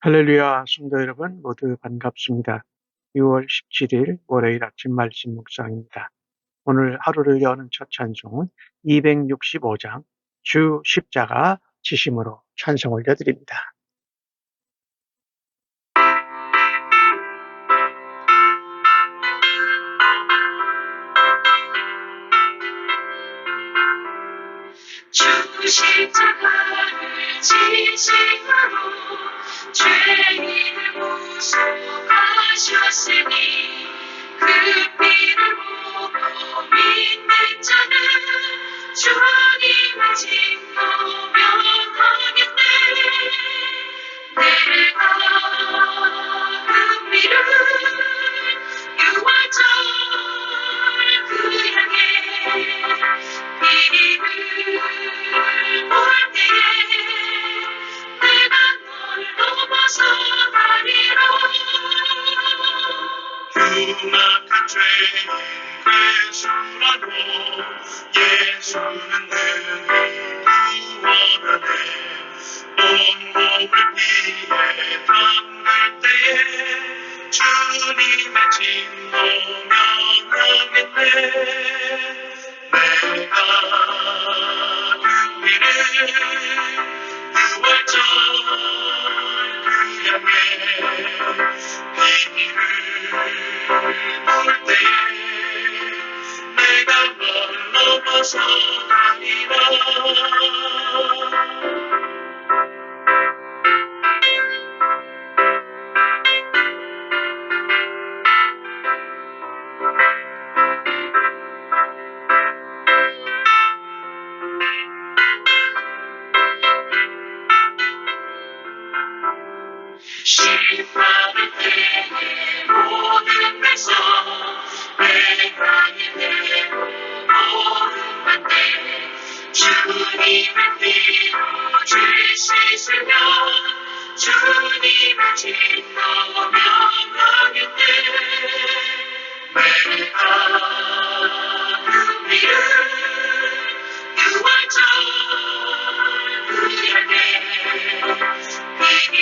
할렐루야, 성도 여러분 모두 반갑습니다. 6월 17일 월요일 아침 말씀 묵상입니다. 오늘 하루를 여는 첫 찬송은 265장 주 십자가 지심으로 찬송 올려드립니다. 주 십자가를 지심으로 죄인을 구속하셨으니 그 피를 보고 믿는 자는 주님을 짓고 명하겠네 내가 그 피를 유월절 그 향해 피를 흉악한 죄인 괴수라도 예수는 능히 구원하네 온 몸을 피해 담글 때에 주님의 진노 면하겠네 심판의 때에 모든 백성 내가 이대로 모른한데 주님의 피로 죄 씻으며 주님의 진노 명하겠네 내가 그 피를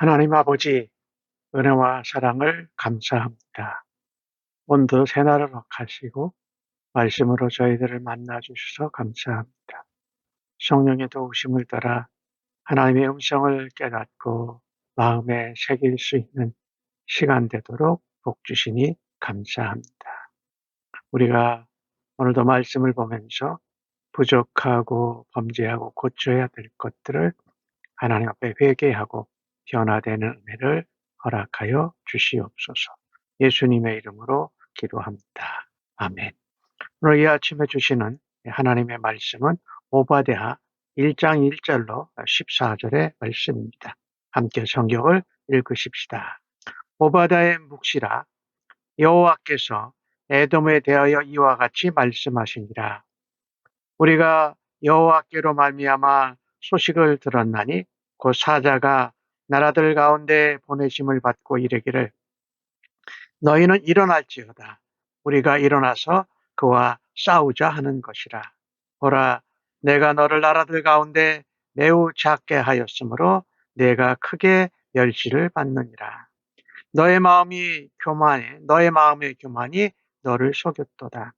하나님 아버지, 은혜와 사랑을 감사합니다. 오늘도 새날을 허하시고 말씀으로 저희들을 만나 주셔서 감사합니다. 성령의 도우심을 따라 하나님의 음성을 깨닫고 마음에 새길 수 있는 시간 되도록 복 주시니 감사합니다. 우리가 오늘도 말씀을 보면서 부족하고 범죄하고 고쳐야 될 것들을 하나님 앞에 회개하고 변화되는 은혜를 허락하여 주시옵소서. 예수님의 이름으로 기도합니다. 아멘. 오늘 이 아침에 주시는 하나님의 말씀은 오바데하 1장 1절로 14절의 말씀입니다. 함께 성경을 읽으십시다. 오바다의 묵시라 여호와께서 에돔에 대하여 이와 같이 말씀하시니라. 우리가 여호와께로 말미암아 소식을 들었나니 곧 사자가 나라들 가운데 보내심을 받고 이르기를 너희는 일어날지어다. 우리가 일어나서 그와 싸우자 하는 것이라. 보라, 내가 너를 나라들 가운데 매우 작게 하였으므로 내가 크게 멸시를 받느니라. 너의 마음이 교만해, 너의 마음의 교만이 너를 속였도다.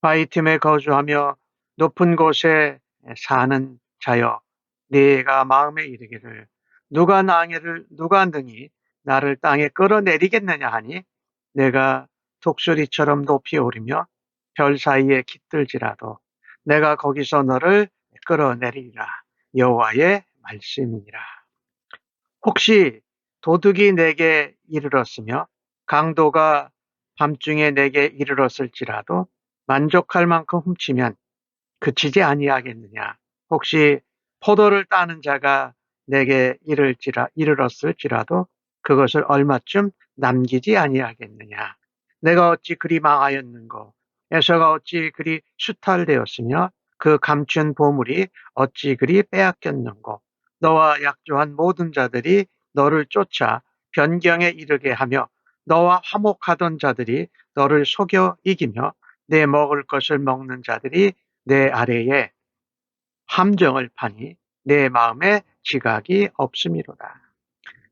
바위 틈에 거주하며 높은 곳에 사는 자여, 네가 마음에 이르기를 누가 나를 누가 능히 나를 땅에 끌어내리겠느냐 하니 내가 독수리처럼 높이 오르며 별 사이에 깃들지라도 내가 거기서 너를 끌어내리리라. 여호와의 말씀이니라. 혹시 도둑이 내게 이르렀으며 강도가 밤중에 내게 이르렀을지라도 만족할 만큼 훔치면 그치지 아니하겠느냐. 혹시 포도를 따는 자가 내게 이르렀을지라도 그것을 얼마쯤 남기지 아니하겠느냐. 내가 어찌 그리 망하였는고 에서가 어찌 그리 수탈되었으며 그 감춘 보물이 어찌 그리 빼앗겼는고 너와 약조한 모든 자들이 너를 쫓아 변경에 이르게 하며 너와 화목하던 자들이 너를 속여 이기며 내 먹을 것을 먹는 자들이 내 아래에 함정을 파니 내 마음에 지각이 없음이로다.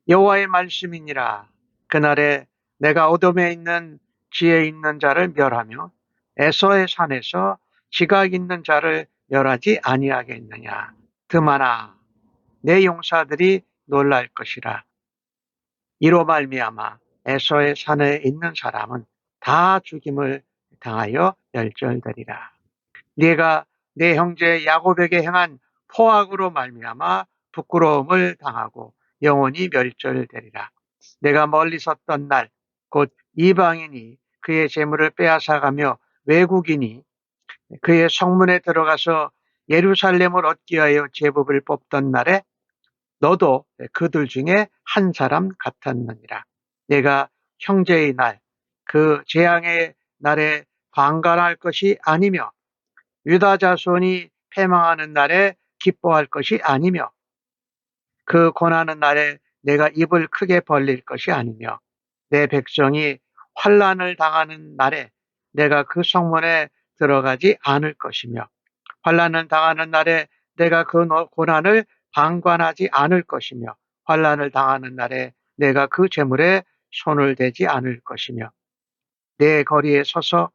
여호와의 말씀이니라 그날에 내가 어둠에 있는 지혜 있는 자를 멸하며 에서의 산에서 지각 있는 자를 멸하지 아니하겠느냐. 드마나 내 용사들이 놀랄 것이라. 이로 말미암아 에서의 산에 있는 사람은 다 죽임을 당하여 멸절되리라. 네가 내 형제 야곱에게 행한 포악으로 말미암아 부끄러움을 당하고 영원히 멸절되리라. 내가 멀리 섰던 날 곧 이방인이 그의 재물을 빼앗아가며 외국인이 그의 성문에 들어가서 예루살렘을 얻기 위하여 제법을 뽑던 날에 너도 그들 중에 한 사람 같았느니라. 내가 형제의 날, 그 재앙의 날에 방관할 것이 아니며 유다 자손이 패망하는 날에 기뻐할 것이 아니며 그 고난하는 날에 내가 입을 크게 벌릴 것이 아니며 내 백성이 환란을 당하는 날에 내가 그 성문에 들어가지 않을 것이며 환란을 당하는 날에 내가 그 고난을 방관하지 않을 것이며 환란을 당하는 날에 내가 그 재물에 손을 대지 않을 것이며 내 거리에 서서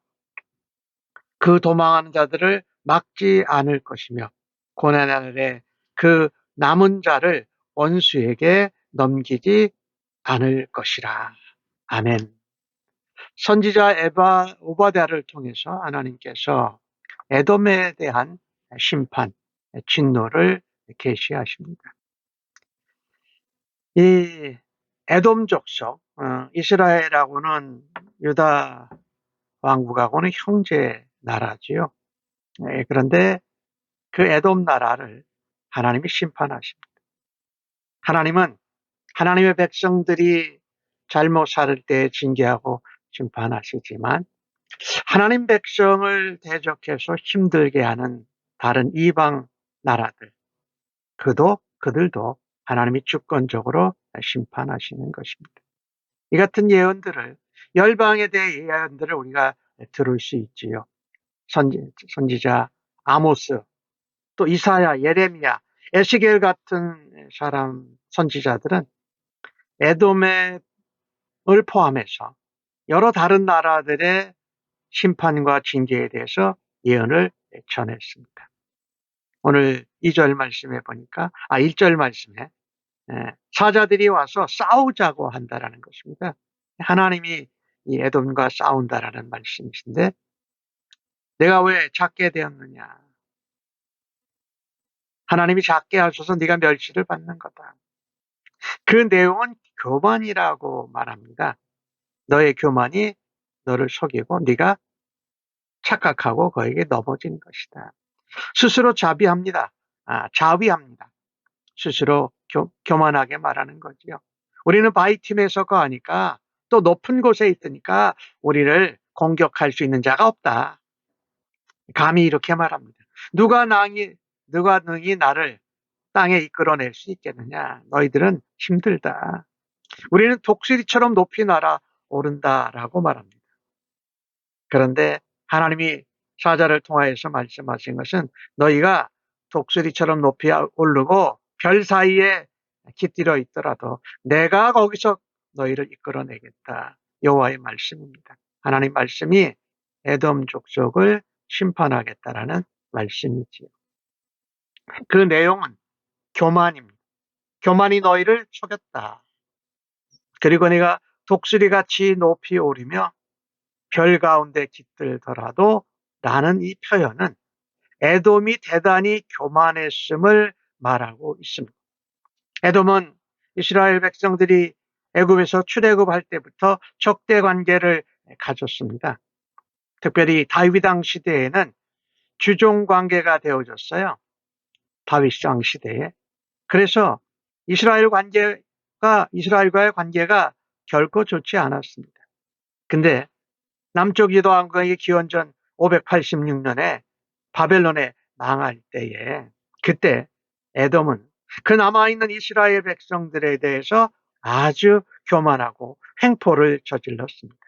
그 도망하는 자들을 막지 않을 것이며 고난의 날에 그 남은 자를 원수에게 넘기지 않을 것이라. 아멘. 선지자 에바 오바댜를 통해서 하나님께서 에돔에 대한 심판, 진노를 계시하십니다. 이 에돔 족속, 어, 이스라엘하고는 유다 왕국하고는 형제 나라지요. 예, 그런데 그 에돔 나라를 하나님이 심판하십니다. 하나님은 하나님의 백성들이 잘못 살때 징계하고 심판하시지만 하나님 백성을 대적해서 힘들게 하는 다른 이방 나라들 그도 그들도 하나님이 주권적으로 심판하시는 것입니다. 이 같은 예언들을 열방에 대해 예언들을 우리가 들을 수 있지요. 선지, 선지자 아모스, 또 이사야, 예레미야, 에스겔 같은 사람 선지자들은 에돔을 포함해서 여러 다른 나라들의 심판과 징계에 대해서 예언을 전했습니다. 오늘 2절 말씀에 보니까, 아, 1절 말씀에, 예, 사자들이 와서 싸우자고 한다라는 것입니다. 하나님이 이 에돔과 싸운다라는 말씀이신데, 내가 왜 작게 되었느냐? 하나님이 작게 하셔서 네가 멸시를 받는 거다. 그 내용은 교만이라고 말합니다. 너의 교만이 너를 속이고 네가 착각하고 거에게 넘어진 것이다. 스스로 자비합니다. 아, 자위합니다. 스스로 교, 교만하게 말하는 거지요. 우리는 바이 팀에 속하니까 또 높은 곳에 있으니까 우리를 공격할 수 있는 자가 없다. 감히 이렇게 말합니다. 누가 낭이 누가 능히 나를 땅에 이끌어낼 수 있겠느냐? 너희들은 힘들다. 우리는 독수리처럼 높이 날아 오른다라고 말합니다. 그런데 하나님이 사자를 통하여서 말씀하신 것은 너희가 독수리처럼 높이 오르고 별 사이에 깃들어 있더라도 내가 거기서 너희를 이끌어내겠다. 여호와의 말씀입니다. 하나님 말씀이 에돔 족속을 심판하겠다라는 말씀이지요. 그 내용은 교만입니다. 교만이 너희를 속였다. 그리고 네가 독수리 같이 높이 오르며 별 가운데 깃들더라도 라는 이 표현은 에돔이 대단히 교만했음을 말하고 있습니다. 에돔은 이스라엘 백성들이 애굽에서 출애굽할 때부터 적대 관계를 가졌습니다. 특별히 다윗 왕 시대에는 주종 관계가 되어졌어요. 다윗 왕 시대에. 그래서 이스라엘 관계가 이스라엘과의 관계가 결코 좋지 않았습니다. 근데 남쪽 유다 왕국이 기원전 586년에 바벨론에 망할 때에 그때 에돔은 그 남아있는 이스라엘 백성들에 대해서 아주 교만하고 횡포를 저질렀습니다.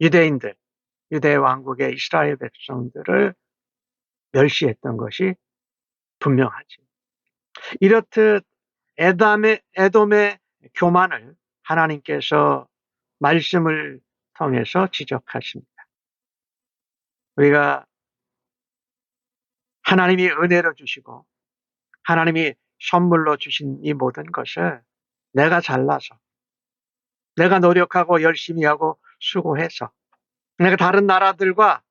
유대인들, 유대 왕국의 이스라엘 백성들을 멸시했던 것이 분명하지. 이렇듯 에담의, 에돔의 교만을 하나님께서 말씀을 통해서 지적하십니다. 우리가 하나님이 은혜로 주시고 하나님이 선물로 주신 이 모든 것을 내가 잘나서 내가 노력하고 열심히 하고 수고해서 내가 다른 나라들과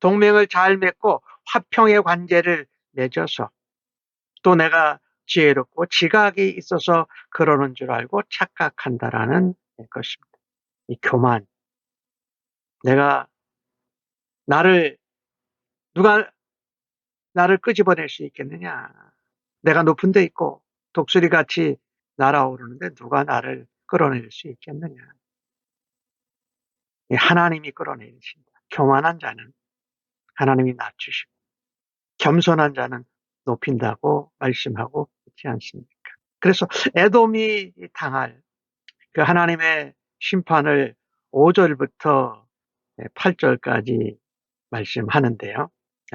동맹을 잘 맺고 화평의 관계를 맺어서 또 내가 지혜롭고 지각이 있어서 그러는 줄 알고 착각한다라는 것입니다. 이 교만. 내가 나를 누가 나를 끄집어낼 수 있겠느냐? 내가 높은 데 있고 독수리 같이 날아오르는데 누가 나를 끌어낼 수 있겠느냐? 이 하나님이 끌어내리신다. 교만한 자는 하나님이 낮추시고 겸손한 자는 높인다고 말씀하고 있지 않습니까? 그래서 에돔이 당할 그 하나님의 심판을 5절부터 8절까지 말씀하는데요.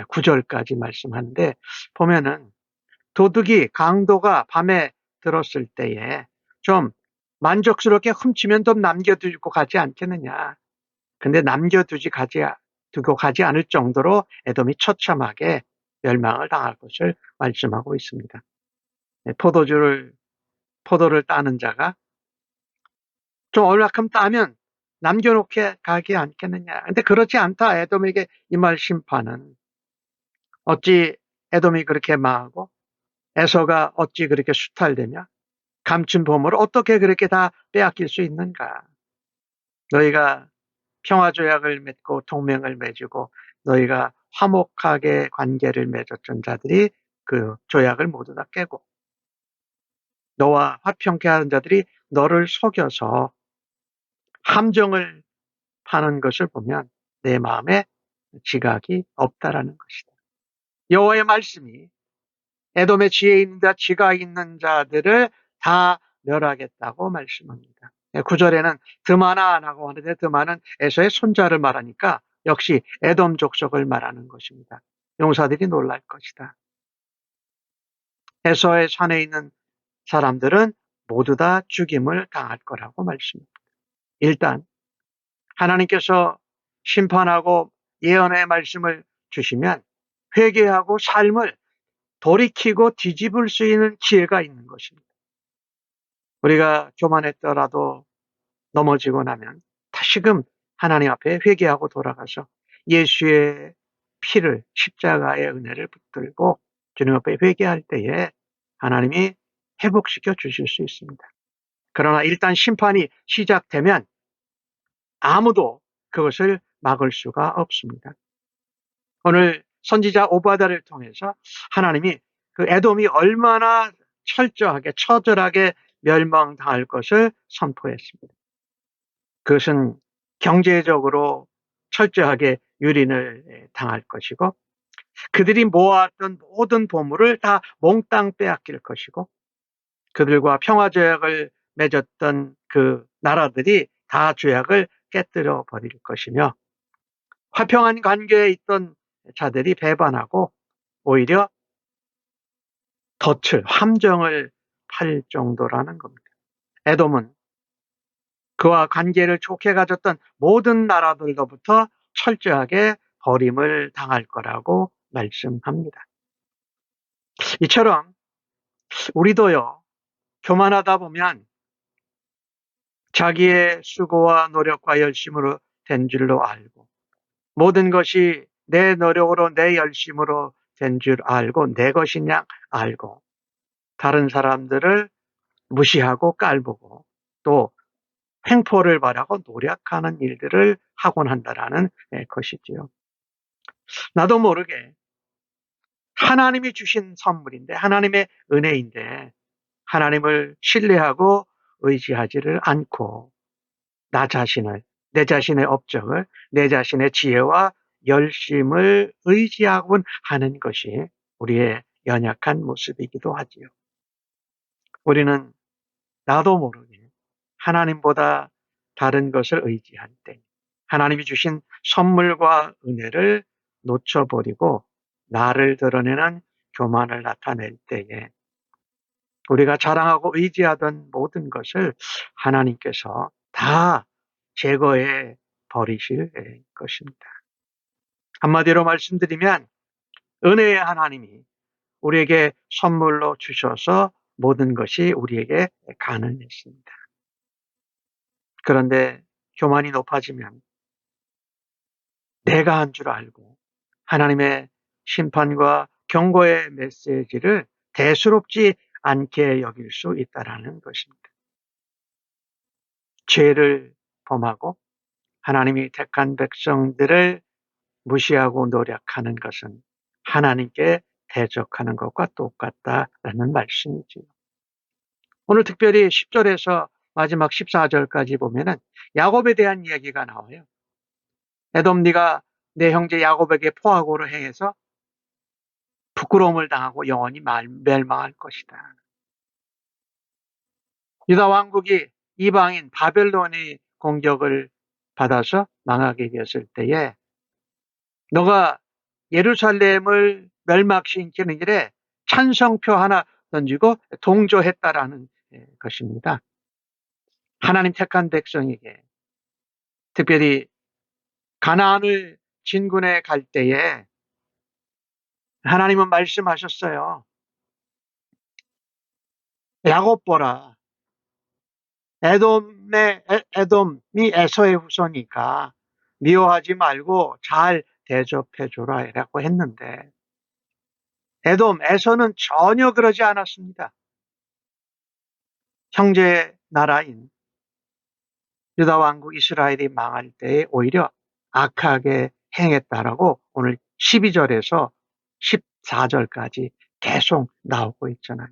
9절까지 말씀하는데 보면은 도둑이 강도가 밤에 들었을 때에 좀 만족스럽게 훔치면 좀 남겨두고 가지 않겠느냐. 근데 남겨두지 가지, 두고 가지 않을 정도로 에돔이 처참하게 멸망을 당할 것을 말씀하고 있습니다. 네, 포도주를, 포도를 따는 자가 좀 얼마큼 따면 남겨놓게 가지 않겠느냐. 근데 그렇지 않다. 에돔에게 이말 심판은. 어찌 에돔이 그렇게 망하고 에서가 어찌 그렇게 수탈되냐? 감춘 보물을 어떻게 그렇게 다 빼앗길 수 있는가? 너희가 평화 조약을 맺고 동맹을 맺고 너희가 화목하게 관계를 맺었던 자들이 그 조약을 모두 다 깨고 너와 화평케 하는 자들이 너를 속여서 함정을 파는 것을 보면 내 마음에 지각이 없다라는 것이다. 여호와의 말씀이 에돔의 지혜 있는 자, 지각 있는 자들을 다 멸하겠다고 말씀합니다. 9절에는 드마나라고 하는데 드마는 에서의 손자를 말하니까 역시 에돔 족속을 말하는 것입니다. 용사들이 놀랄 것이다. 에서의 산에 있는 사람들은 모두 다 죽임을 당할 거라고 말씀합니다. 일단 하나님께서 심판하고 예언의 말씀을 주시면 회개하고 삶을 돌이키고 뒤집을 수 있는 기회가 있는 것입니다. 우리가 교만했더라도 넘어지고 나면 다시금 하나님 앞에 회개하고 돌아가서 예수의 피를 십자가의 은혜를 붙들고 주님 앞에 회개할 때에 하나님이 회복시켜 주실 수 있습니다. 그러나 일단 심판이 시작되면 아무도 그것을 막을 수가 없습니다. 오늘 선지자 오바다를 통해서 하나님이 그 에돔이 얼마나 철저하게 처절하게 멸망당할 것을 선포했습니다. 그것은 경제적으로 철저하게 유린을 당할 것이고 그들이 모았던 모든 보물을 다 몽땅 빼앗길 것이고 그들과 평화 조약을 맺었던 그 나라들이 다 조약을 깨뜨려 버릴 것이며 화평한 관계에 있던 자들이 배반하고 오히려 덫을 함정을 팔 정도라는 겁니다. 에돔은 그와 관계를 좋게 가졌던 모든 나라들로부터 철저하게 버림을 당할 거라고 말씀합니다. 이처럼 우리도요, 교만하다 보면 자기의 수고와 노력과 열심으로 된 줄로 알고 모든 것이 내 노력으로 내 열심으로 된 줄 알고 내 것이냐 알고 다른 사람들을 무시하고 깔보고 또 횡포를 바라고 노력하는 일들을 하곤 한다라는 예, 것이지요. 나도 모르게 하나님이 주신 선물인데 하나님의 은혜인데 하나님을 신뢰하고 의지하지를 않고 나 자신을 내 자신의 업적을 내 자신의 지혜와 열심을 의지하곤 하는 것이 우리의 연약한 모습이기도 하지요. 우리는 나도 모르게 하나님보다 다른 것을 의지할 때 하나님이 주신 선물과 은혜를 놓쳐버리고 나를 드러내는 교만을 나타낼 때에 우리가 자랑하고 의지하던 모든 것을 하나님께서 다 제거해 버리실 것입니다. 한마디로 말씀드리면 은혜의 하나님이 우리에게 선물로 주셔서 모든 것이 우리에게 가능했습니다. 그런데 교만이 높아지면 내가 한 줄 알고 하나님의 심판과 경고의 메시지를 대수롭지 않게 여길 수 있다라는 것입니다. 죄를 범하고 하나님이 택한 백성들을 무시하고 노력하는 것은 하나님께 대적하는 것과 똑같다라는 말씀이지요. 오늘 특별히 10절에서 마지막 14절까지 보면은 야곱에 대한 이야기가 나와요. 에돔 네가 내 형제 야곱에게 포악으로 행해서 부끄러움을 당하고 영원히 말- 멸망할 것이다. 유다 왕국이 이방인 바벨론의 공격을 받아서 망하게 되었을 때에 너가 예루살렘을 멸망시키는 일에 찬성표 하나 던지고 동조했다라는 예, 것입니다. 하나님 택한 백성에게 특별히 가나안을 진군해 갈 때에 하나님은 말씀하셨어요. 야곱 보라. 에돔의 에- 에돔이 에서의 후손이니까 미워하지 말고 잘 대접해 줘라라고 했는데 에돔 에서는 전혀 그러지 않았습니다. 형제 나라인 유다 왕국 이스라엘이 망할 때에 오히려 악하게 행했다라고 오늘 12절에서 14절까지 계속 나오고 있잖아요.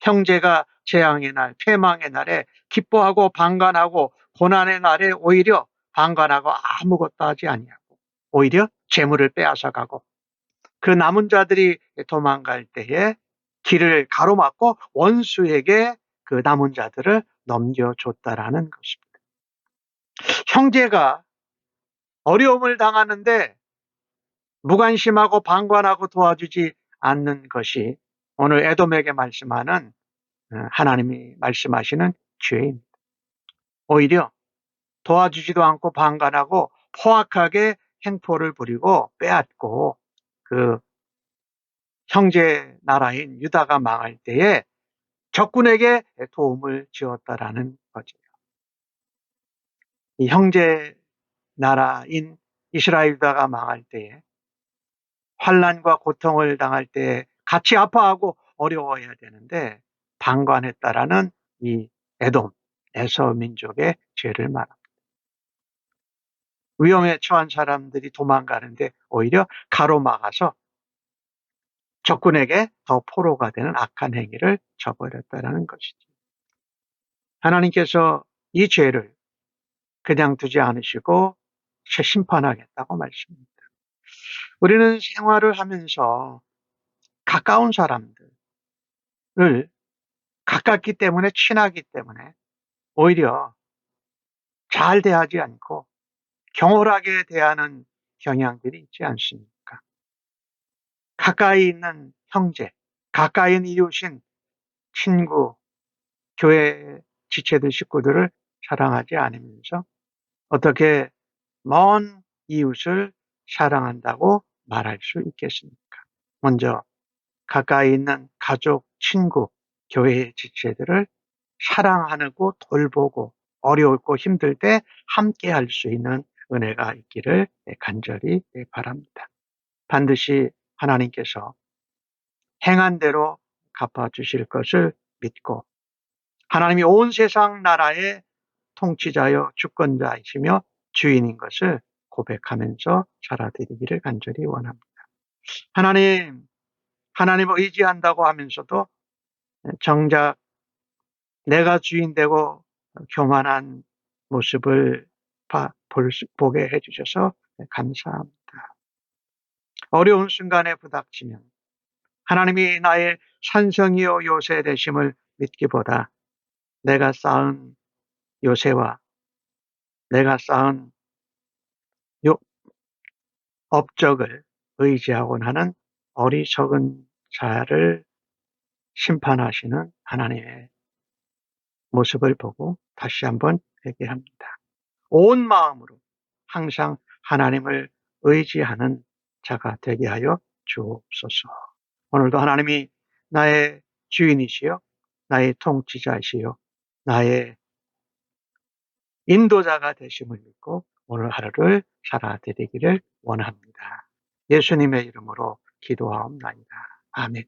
형제가 재앙의 날, 패망의 날에 기뻐하고 방관하고 고난의 날에 오히려 방관하고 아무것도 하지 아니하고 오히려 재물을 빼앗아 가고 그 남은 자들이 도망갈 때에 길을 가로막고 원수에게 그 남은 자들을 넘겨줬다라는 것입니다. 형제가 어려움을 당하는데 무관심하고 방관하고 도와주지 않는 것이 오늘 에돔에게 말씀하는 어, 하나님이 말씀하시는 죄입니다. 오히려 도와주지도 않고 방관하고 포악하게 행포를 부리고 빼앗고 그 형제 나라인 유다가 망할 때에 적군에게 도움을 지었다라는 거죠. 이 형제 나라인 이스라엘 유다가 망할 때에 환란과 고통을 당할 때 같이 아파하고 어려워해야 되는데 방관했다라는 이 에돔 에서 민족의 죄를 말합니다. 위험에 처한 사람들이 도망가는데 오히려 가로막아서 적군에게 더 포로가 되는 악한 행위를 저버렸다라는 것이죠. 하나님께서 이 죄를 그냥 두지 않으시고 심판하겠다고 말씀합니다. 우리는 생활을 하면서 가까운 사람들을 가깝기 때문에 친하기 때문에 오히려 잘 대하지 않고 경홀하게 대하는 경향들이 있지 않습니까? 가까이 있는 형제, 가까이 있는 이웃인 친구, 교회 지체들 식구들을 사랑하지 않으면서 어떻게 먼 이웃을 사랑한다고 말할 수 있겠습니까? 먼저 가까이 있는 가족, 친구, 교회 지체들을 사랑하고 돌보고 어려울고 힘들 때 함께 할 수 있는 은혜가 있기를 간절히 바랍니다. 반드시 하나님께서 행한 대로 갚아주실 것을 믿고 하나님이 온 세상 나라의 통치자여 주권자이시며 주인인 것을 고백하면서 살아드리기를 간절히 원합니다. 하나님, 하나님을 의지한다고 하면서도 정작 내가 주인 되고 교만한 모습을 보게 해주셔서 감사합니다. 어려운 순간에 부닥치면 하나님이 나의 산성이요 요새 되심을 믿기보다 내가 쌓은 요새와 내가 쌓은 요 업적을 의지하곤 하는 어리석은 자를 심판하시는 하나님의 모습을 보고 다시 한번 회개합니다. 온 마음으로 항상 하나님을 의지하는 자가 되게 하여 주옵소서. 오늘도 하나님이 나의 주인이시요, 나의 통치자이시요, 나의 인도자가 되심을 믿고 오늘 하루를 살아드리기를 원합니다. 예수님의 이름으로 기도하옵나이다. 아멘.